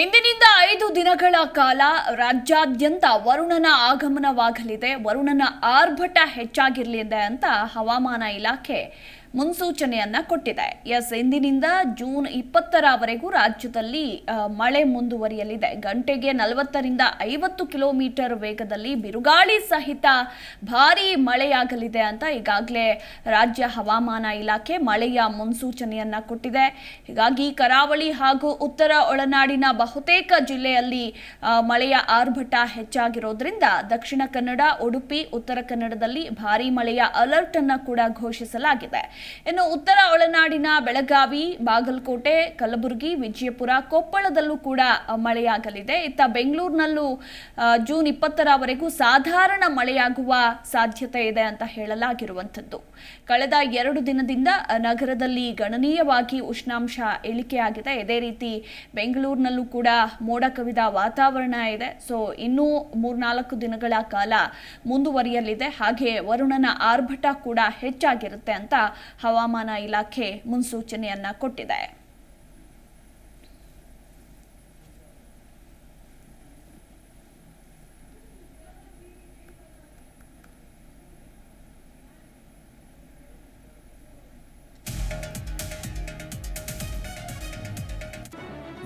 ಇಂದಿನಿಂದ ಐದು ದಿನಗಳ ಕಾಲ ರಾಜ್ಯಾದ್ಯಂತ ವರುಣನ ಆಗಮನವಾಗಲಿದೆ. ವರುಣನ ಆರ್ಭಟ ಹೆಚ್ಚಾಗಿರಲಿದೆ ಅಂತ ಹವಾಮಾನ ಇಲಾಖೆ ಮುನ್ಸೂಚನೆಯನ್ನ ಕೊಟ್ಟಿದೆ. ಎಸ್ ಇಂದಿನಿಂದ ಜೂನ್ ಇಪ್ಪತ್ತರವರೆಗೂ ರಾಜ್ಯದಲ್ಲಿ ಮಳೆ ಮುಂದುವರಿಯಲಿದೆ. ಗಂಟೆಗೆ ನಲವತ್ತರಿಂದ ಐವತ್ತು ಕಿಲೋಮೀಟರ್ ವೇಗದಲ್ಲಿ ಬಿರುಗಾಳಿ ಸಹಿತ ಭಾರಿ ಮಳೆಯಾಗಲಿದೆ ಅಂತ ಈಗಾಗಲೇ ರಾಜ್ಯ ಹವಾಮಾನ ಇಲಾಖೆ ಮಳೆಯ ಮುನ್ಸೂಚನೆಯನ್ನ ಕೊಟ್ಟಿದೆ. ಹೀಗಾಗಿ ಕರಾವಳಿ ಹಾಗೂ ಉತ್ತರ ಒಳನಾಡಿನ ಬಹುತೇಕ ಜಿಲ್ಲೆಯಲ್ಲಿ ಮಳೆಯ ಆರ್ಭಟ ಹೆಚ್ಚಾಗಿರೋದ್ರಿಂದ ದಕ್ಷಿಣ ಕನ್ನಡ, ಉಡುಪಿ, ಉತ್ತರ ಕನ್ನಡದಲ್ಲಿ ಭಾರೀ ಮಳೆಯ ಅಲರ್ಟ್ ಅನ್ನ ಕೂಡ ಘೋಷಿಸಲಾಗಿದೆ. ಇನ್ನು ಉತ್ತರ ಒಳನಾಡಿನ ಬೆಳಗಾವಿ, ಬಾಗಲಕೋಟೆ, ಕಲಬುರಗಿ, ವಿಜಯಪುರ, ಕೊಪ್ಪಳದಲ್ಲೂ ಕೂಡ ಮಳೆಯಾಗಲಿದೆ. ಇತ್ತ ಬೆಂಗಳೂರಿನಲ್ಲೂ ಜೂನ್ ಇಪ್ಪತ್ತರವರೆಗೂ ಸಾಧಾರಣ ಮಳೆಯಾಗುವ ಸಾಧ್ಯತೆ ಇದೆ ಅಂತ ಹೇಳಲಾಗಿರುವಂಥದ್ದು. ಕಳೆದ ಎರಡು ದಿನದಿಂದ ನಗರದಲ್ಲಿ ಗಣನೀಯವಾಗಿ ಉಷ್ಣಾಂಶ ಇಳಿಕೆಯಾಗಿದೆ. ಇದೇ ರೀತಿ ಬೆಂಗಳೂರಿನಲ್ಲೂ ಕೂಡ ಮೋಡ ಕವಿದ ವಾತಾವರಣ ಇದೆ. ಸೊ ಇನ್ನೂ ಮೂರ್ನಾಲ್ಕು ದಿನಗಳ ಕಾಲ ಮುಂದುವರಿಯಲಿದೆ. ಹಾಗೆ ವರುಣನ ಆರ್ಭಟ ಕೂಡ ಹೆಚ್ಚಾಗಿರುತ್ತೆ ಅಂತ ಹವಾಮಾನ ಇಲಾಖೆ ಮುನ್ಸೂಚನೆಯನ್ನ ಕೊಟ್ಟಿದೆ.